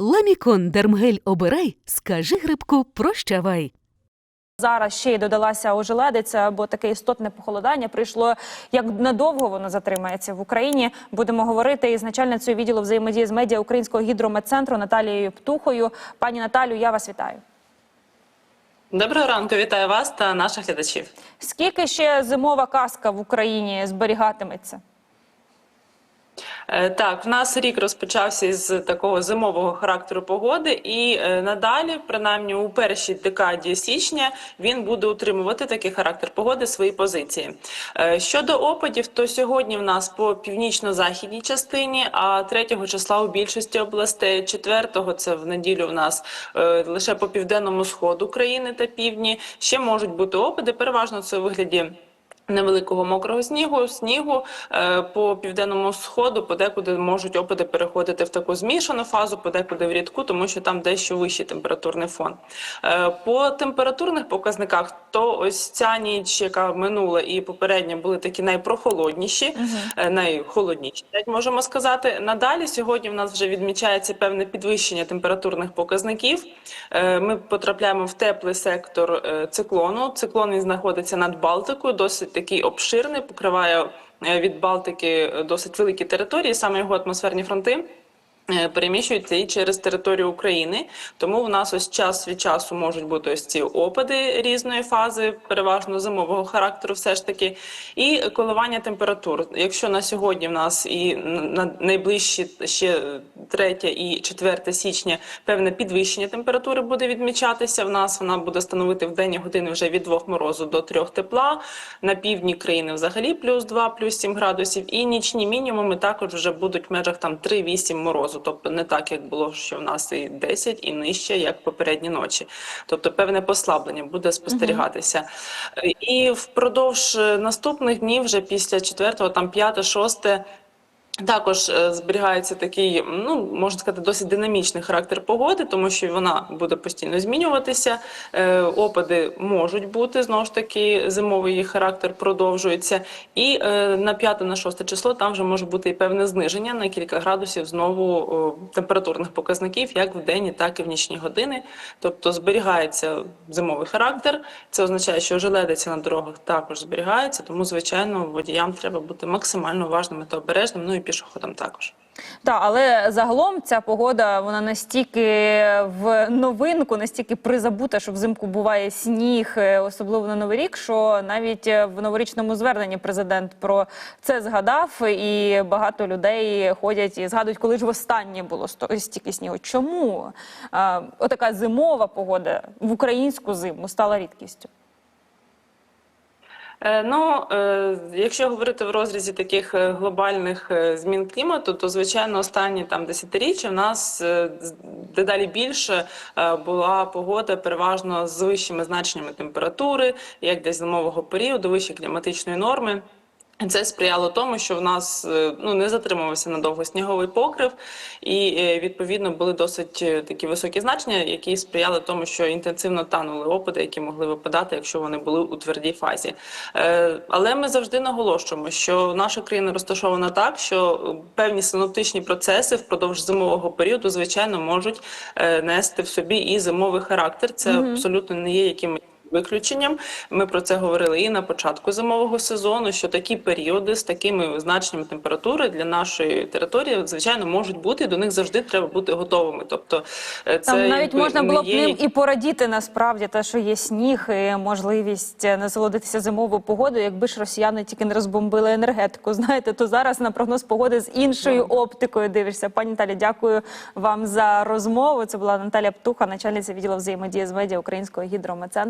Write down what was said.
Ламікон Дермгель обирай, скажи грибку прощавай. Зараз ще й додалася ожеледиця, бо таке істотне похолодання прийшло. Як надовго воно затримається в Україні? Будемо говорити із начальницею відділу взаємодії з медіа Українського гідрометцентру Наталією Птухою. Пані Наталю, я вас вітаю. Доброго ранку, вітаю вас та наших глядачів. Скільки ще зимова казка в Україні зберігатиметься? Е, Так, в нас рік розпочався із такого зимового характеру погоди, і е, надалі, принаймні у першій декаді січня, він буде утримувати такий характер погоди свої позиції. Е, Щодо опадів, то сьогодні в нас по північно-західній частині, а 3 числа у більшості областей, 4 це в неділю в нас лише по південному сходу країни та півдні. Ще можуть бути опади. Переважно це у вигляді. Невеликого мокрого снігу, снігу е, по південному сходу, подекуди можуть опади переходити в таку змішану фазу, подекуди в рідку, тому що там дещо вищий температурний фон. Е, по температурних показниках, то ось ця ніч, яка минула, і попередня були такі найпрохолодніші, е, найхолодніші, можемо сказати. Надалі сьогодні в нас вже відмічається певне підвищення температурних показників. Ми потрапляємо в теплий сектор циклону. Циклон він знаходиться над Балтикою, досить такий обширний, покриває е, від Балтики е, досить великі території, саме його атмосферні фронти. Е, Переміщуються і через територію України, тому в нас ось час від часу можуть бути ось ці опади різної фази, переважно зимового характеру, все ж таки, і коливання температур. Якщо на сьогодні в нас і на найближчі ще 3 і 4 січня певне підвищення температури буде відмічатися. В нас вона буде становити в денні години вже від 2 морозу до 3 тепла. На півдні країни взагалі плюс 2, плюс 7 градусів. І нічні мінімуми також вже будуть в межах там 3-8 морозу. Тобто не так, як було, що в нас і 10, і нижче, як попередні ночі. Тобто певне послаблення буде спостерігатися. І впродовж е, наступних днів, вже після 4, там 5, 6, також е, зберігається такий, ну можна сказати, досить динамічний характер погоди, тому що вона буде постійно змінюватися. Е, Опади можуть бути знову ж таки, зимовий їх характер продовжується. І е, на 5 на 6 число там вже може бути і певне зниження на кілька градусів знову температурних показників, як в день, так і в нічні години. Тобто зберігається зимовий характер. Це означає, що желедиця на дорогах також зберігається, тому звичайно водіям треба бути максимально уважними та обережними. Ну і пішоходам також. Так, але загалом ця погода вона настільки в новинку, настільки призабута, що взимку буває сніг, е, особливо на новий рік. Що навіть е, в новорічному зверненні президент про це згадав, і багато людей ходять і згадують, коли ж востаннє було стільки снігу. Чому а, отака зимова погода в українську зиму стала рідкістю? Е, Ну, е, якщо говорити в розрізі таких е, глобальних змін клімату, то звичайно останні там десятиріччя в нас дедалі більше була погода переважно з вищими значеннями температури, як для зимового періоду, вищі кліматичної норми. Це сприяло тому, що в нас е, ну не затримувався надовго сніговий покрив, і е, відповідно були досить е, такі високі значення, які сприяли тому, що інтенсивно танули опади, які могли випадати, якщо вони були у твердій фазі. Але ми завжди наголошуємо, що наша країна розташована так, що певні синоптичні процеси впродовж зимового періоду, звичайно, можуть нести в собі і зимовий характер. Це абсолютно не є якимось виключенням. Ми про це говорили і на початку зимового сезону, що такі періоди з такими значеннями температури для нашої території, звичайно, можуть бути. і До них завжди треба бути готовими. Тобто, е, це Там навіть якби можна було б є ним і порадіти насправді те, що є сніг, і можливість е, насолодитися зимовою погодою, якби ж росіяни тільки не розбомбили енергетику. Знаєте, то зараз на прогноз погоди з іншою оптикою дивишся. Пані Наталі, дякую вам за розмову. Це була Наталія Птуха, начальниця відділу взаємодії з медіа Українського гідрометцентру.